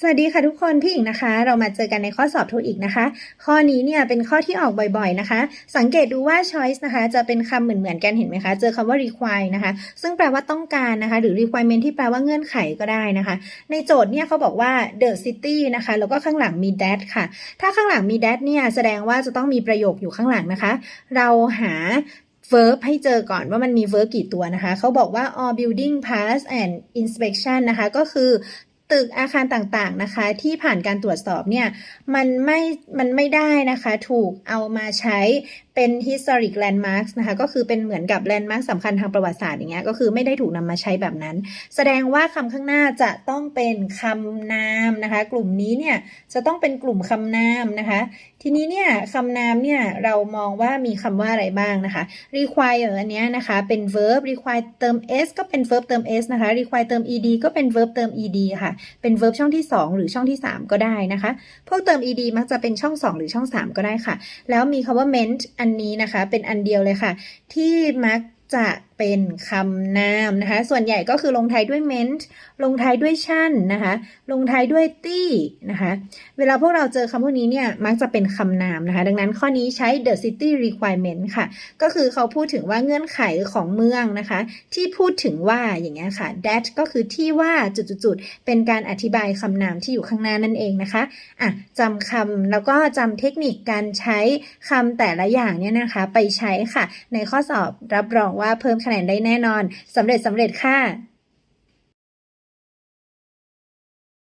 สวัสดีค่ะทุกคนพี่อิงนะคะ เรามาเจอกันในข้อสอบโทอีกนะคะ ข้อนี้เนี่ยเป็นข้อที่ออกบ่อยๆนะคะ สังเกตดูว่า choice นะคะ จะเป็นคำเหมือนๆกันเห็นไหมคะ เจอคำว่า require นะคะ ซึ่งแปลว่าต้องการนะคะ หรือ requirement ที่แปลว่าเงื่อนไขก็ได้นะคะ ในโจทย์เนี่ยเขาบอกว่า the city นะคะ แล้วก็ข้างหลังมี that ค่ะ ถ้าข้างหลังมี that เนี่ยแสดงว่าจะต้องมีประโยคอยู่ข้างหลังนะคะ เราหา verb ให้เจอก่อนว่ามันมี verb กี่ตัวนะคะ เขาบอกว่า all building pass and inspection นะคะ ก็คือ ตึกอาคารต่างๆนะคะ ที่ผ่านการตรวจสอบเนี่ยมันไม่มันไม่ได้นะคะ ถูกเอามาใช้เป็น historic landmarks นะคะก็คือเป็นเหมือนกับ landmark สำคัญทางประวัติศาสตร์อย่างเงี้ยก็คือไม่ได้ถูกนำมาใช้แบบนั้น แสดงว่าคำข้างหน้าจะต้องเป็นคำนามนะคะ กลุ่มนี้เนี่ยจะต้องเป็นกลุ่มคำนามนะคะ ทีนี้เนี่ยคำนามเนี่ยเรามองว่ามีคำว่าอะไรบ้างนะคะ require อันเนี้ยนะคะเป็น verb require เติม s ก็เป็น verb เติม s นะคะ require เติม ed ก็เป็น verb เติม ed ค่ะเป็น verb ช่องที่ 2 หรือช่องที่ 3 ก็ได้นะคะ พวกเติม ed มักจะเป็นช่อง 2 หรือช่อง 3 ก็ได้ค่ะ แล้วมีคำว่า meant อันนี้นะคะ เป็นอันเดียวเลยค่ะ ที่มักจะเป็นคำนามนะคะ ส่วนใหญ่ก็คือลงท้ายด้วย ment ลงท้ายด้วยชั่นนะคะ ลงท้ายด้วยตี้นะคะ เวลาพวกเราเจอคำพวกนี้เนี่ยมักจะเป็นคำนามนะคะ ดังนั้นข้อนี้ใช้ the city requirement ค่ะ ก็คือเขาพูดถึงว่าเงื่อนไขของเมืองนะคะ ที่พูดถึงว่าอย่างเงี้ยค่ะ that ก็คือที่ว่าจุดๆเป็นการอธิบายคำนามที่อยู่ข้างหน้านั่นเองนะคะอะจำคำแล้วก็จำเทคนิคการใช้คำแต่ละอย่างเนี่ยนะคะ ไปใช้ค่ะ ในข้อสอบรับรองว่าเพิ่มคะแนนได้แน่นอนสำเร็จสำเร็จค่ะ